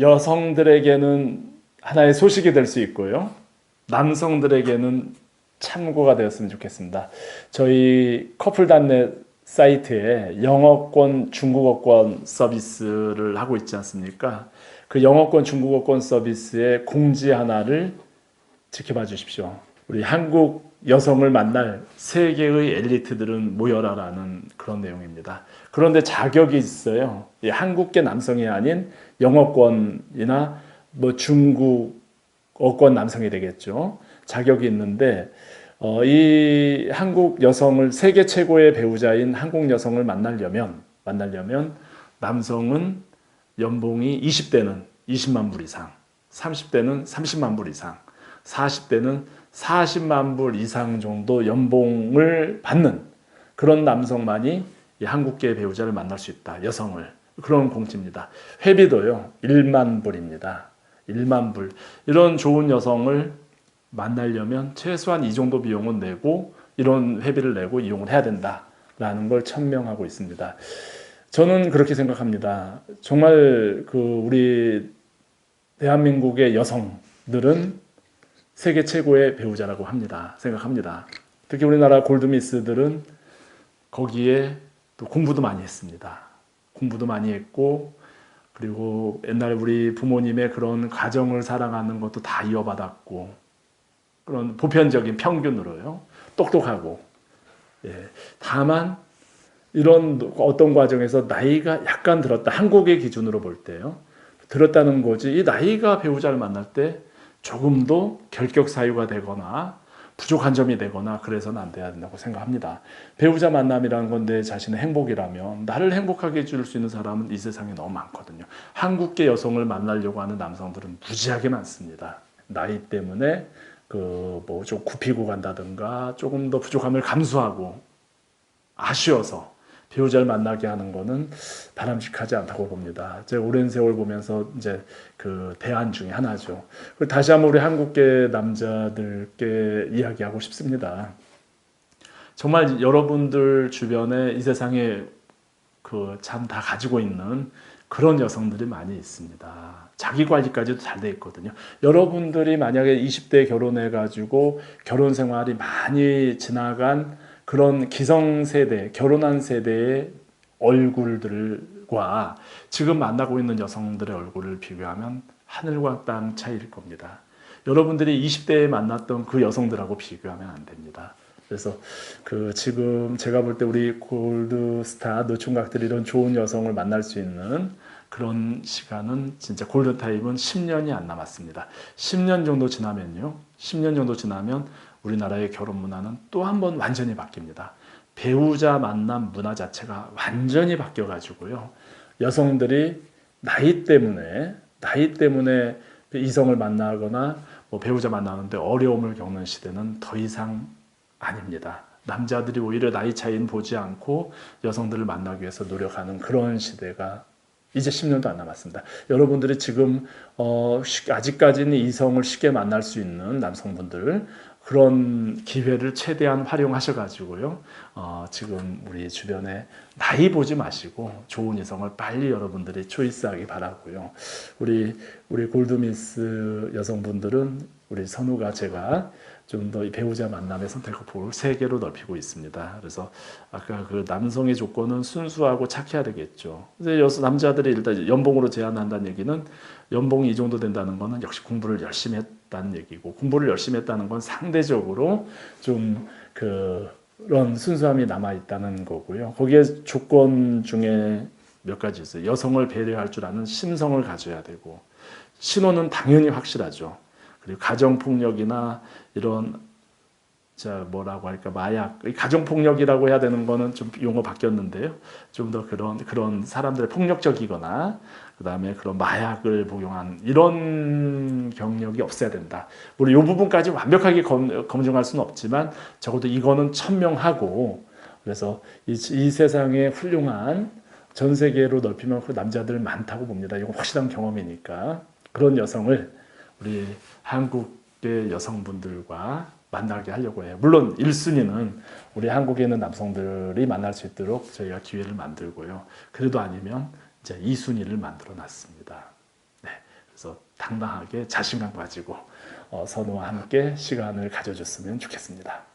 여성들에게는 하나의 소식이 될 수 있고요. 남성들에게는 참고가 되었으면 좋겠습니다. 저희 커플단넷 사이트에 영어권, 중국어권 서비스를 하고 있지 않습니까? 그 영어권, 중국어권 서비스의 공지 하나를 지켜봐 주십시오. 우리 한국 여성을 만날 세계의 엘리트들은 모여라라는 그런 내용입니다. 그런데 자격이 있어요. 이 한국계 남성이 아닌 영어권이나 뭐 중국어권 남성이 되겠죠. 자격이 있는데 어, 이 한국 여성을 세계 최고의 배우자인 한국 여성을 만나려면 만나려면 남성은 연봉이 20대는 20만 불 이상, 30대는 30만 불 이상, 40대는 40만 불 이상 정도 연봉을 받는 그런 남성만이 이 한국계 배우자를 만날 수 있다. 여성을. 그런 공지입니다. 회비도요. 1만 불입니다. 1만 불. 이런 좋은 여성을 만나려면 최소한 이 정도 비용은 내고 이런 회비를 내고 이용을 해야 된다라는 걸 천명하고 있습니다. 저는 그렇게 생각합니다. 정말 그 우리 대한민국의 여성들은 세계 최고의 배우자라고 합니다. 생각합니다. 특히 우리나라 골드미스들은 거기에 또 공부도 많이 했습니다. 공부도 많이 했고 그리고 옛날 우리 부모님의 그런 가정을 사랑하는 것도 다 이어받았고 그런 보편적인 평균으로요. 똑똑하고 예. 다만 이런 어떤 과정에서 나이가 약간 들었다. 한국의 기준으로 볼 때요. 들었다는 거지. 이 나이가 배우자를 만날 때 조금도 결격 사유가 되거나 부족한 점이 되거나 그래서는 안 돼야 된다고 생각합니다. 배우자 만남이라는 건내 자신의 행복이라면 나를 행복하게 해줄 수 있는 사람은 이 세상에 너무 많거든요. 한국계 여성을 만나려고 하는 남성들은 무지하게 많습니다. 나이 때문에 그 뭐 좀 굽히고 간다든가 조금 더 부족함을 감수하고 아쉬워서 배우자를 만나게 하는 거는 바람직하지 않다고 봅니다. 제가 오랜 세월 보면서 이제 그 대안 중에 하나죠. 그리고 다시 한번 우리 한국계 남자들께 이야기하고 싶습니다. 정말 여러분들 주변에 이 세상에 그 참 다 가지고 있는 그런 여성들이 많이 있습니다. 자기 관리까지도 잘 돼 있거든요. 여러분들이 만약에 20대 결혼해 가지고 결혼 생활이 많이 지나간 그런 기성세대, 결혼한 세대의 얼굴들과 지금 만나고 있는 여성들의 얼굴을 비교하면 하늘과 땅 차이일 겁니다. 여러분들이 20대에 만났던 그 여성들하고 비교하면 안 됩니다. 그래서 그 지금 제가 볼 때 우리 골드스타 노총각들이 이런 좋은 여성을 만날 수 있는 그런 시간은 진짜 골든타임은 10년이 안 남았습니다. 10년 정도 지나면요. 10년 정도 지나면 우리나라의 결혼 문화는 또 한 번 완전히 바뀝니다. 배우자 만남 문화 자체가 완전히 바뀌어 가지고요. 여성들이 나이 때문에 나이 때문에 이성을 만나거나 뭐 배우자 만나는데 어려움을 겪는 시대는 더 이상 아닙니다. 남자들이 오히려 나이 차이는 보지 않고 여성들을 만나기 위해서 노력하는 그런 시대가 이제 10년도 안 남았습니다. 여러분들이 지금 어, 아직까지는 이성을 쉽게 만날 수 있는 남성분들 그런 기회를 최대한 활용하셔가지고요. 어, 지금 우리 주변에 나이 보지 마시고 좋은 이성을 빨리 여러분들이 초이스하기 바라고요. 우리 우리 골드미스 여성분들은 우리 선우가 제가 좀 더 배우자 만남의 선택폭을 세 개로 넓히고 있습니다. 그래서 아까 그 남성의 조건은 순수하고 착해야 되겠죠. 이제 여서 남자들이 일단 연봉으로 제한한다는 얘기는 연봉이 이 정도 된다는 거는 역시 공부를 열심히 했다는 얘기고 공부를 열심히 했다는 건 상대적으로 좀 그런 순수함이 남아 있다는 거고요. 거기에 조건 중에 몇 가지 있어요. 여성을 배려할 줄 아는 심성을 가져야 되고 신호는 당연히 확실하죠. 그리고 가정 폭력이나 이런 자 뭐라고 할까 마약 가정 폭력이라고 해야 되는 거는 좀 용어 바뀌었는데요. 좀 더 그런 그런 사람들의 폭력적이거나 그 다음에 그런 마약을 복용한 이런 경력이 없어야 된다. 우리 이 부분까지 완벽하게 검, 검증할 수는 없지만 적어도 이거는 천명하고 그래서 이, 이 세상에 훌륭한 전 세계로 넓히면 그 남자들 많다고 봅니다. 이건 확실한 경험이니까 그런 여성을 우리 한국의 여성분들과 만나게 하려고 해요. 물론 1순위는 우리 한국에 있는 남성들이 만날 수 있도록 저희가 기회를 만들고요. 그래도 아니면 이제 2순위를 만들어 놨습니다. 네. 그래서 당당하게 자신감 가지고 어, 선우와 함께 시간을 가져줬으면 좋겠습니다.